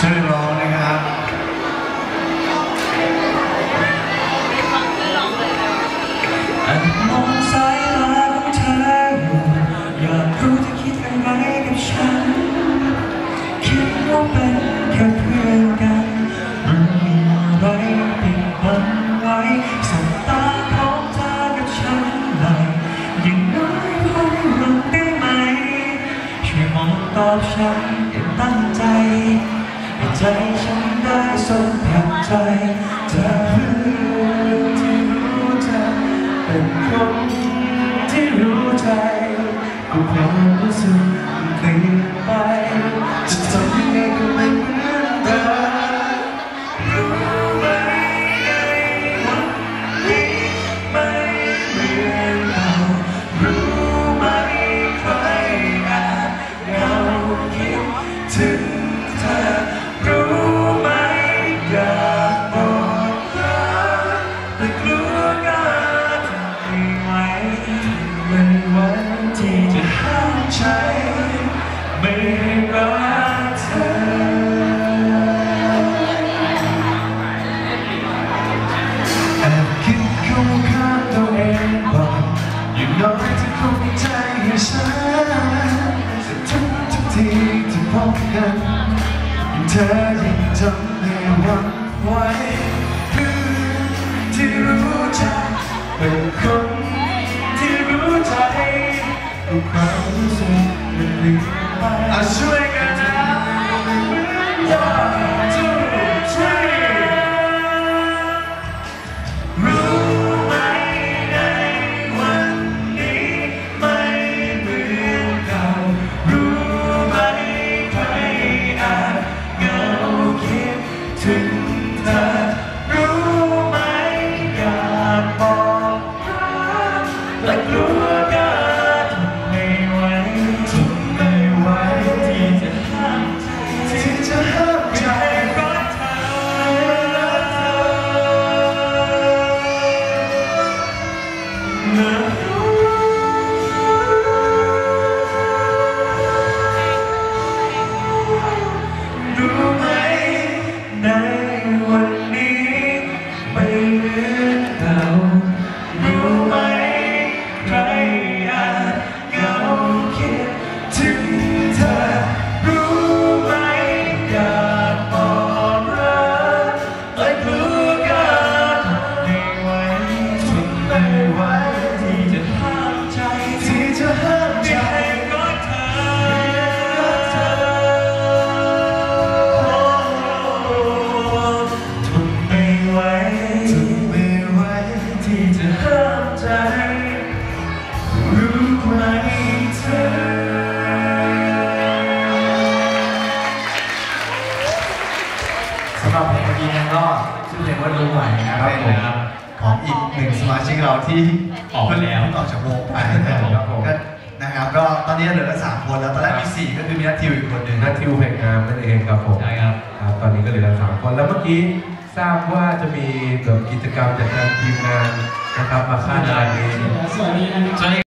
ช่วยร้องนะครับมองสายตาของเธออยากรู้เธคิดอะไรกับฉัน คิดว่าเป็นแค่เพื่อนกันมันมีอะไรปิดบังไว้สบตาของเธอกับฉันไลอย่งน้อยพอรู้ได้ไหมช่มองตอบฉัน ความรู้สึกลี่ไปจะทำยังไงก็ไม่เหมือนเดิมรู้ไหมวันนี้ไม่เหมือนเรารู้ไหมใครแอบเงาคิดถึง เธอยิ่งทำให้หวั่นไหวคือที่รู้จักเป็นคนที่รู้ใจทุกความรู้สึกมันเปลี่ยนไปอะช่วยกันนะ กแรู้ไหมเธอ สำหรับเพลงเมื่อกี้นั้นก็ชื่อเพลงว่ารู้ไหวนะครับผมของอีกหนึ่งสมาชิกเราที่ออกไปแล้วเพิ่งออกจากวงไปนะครับผมก็นะครับก็ตอนนี้เหลือกันสามคนแล้วตอนแรกมีสี่ก็คือมีนัททิวอีกคนหนึ่งนัททิวเพลงงามนั่นเองครับผมใช่ครับครับ ตอนนี้ก็เหลือกันสามคนแล้วเมื่อกี้ทราบว่าจะมีแบบกิจกรรมจากทางทีมงานนะครับมาค่ายงานนี้สวัสดี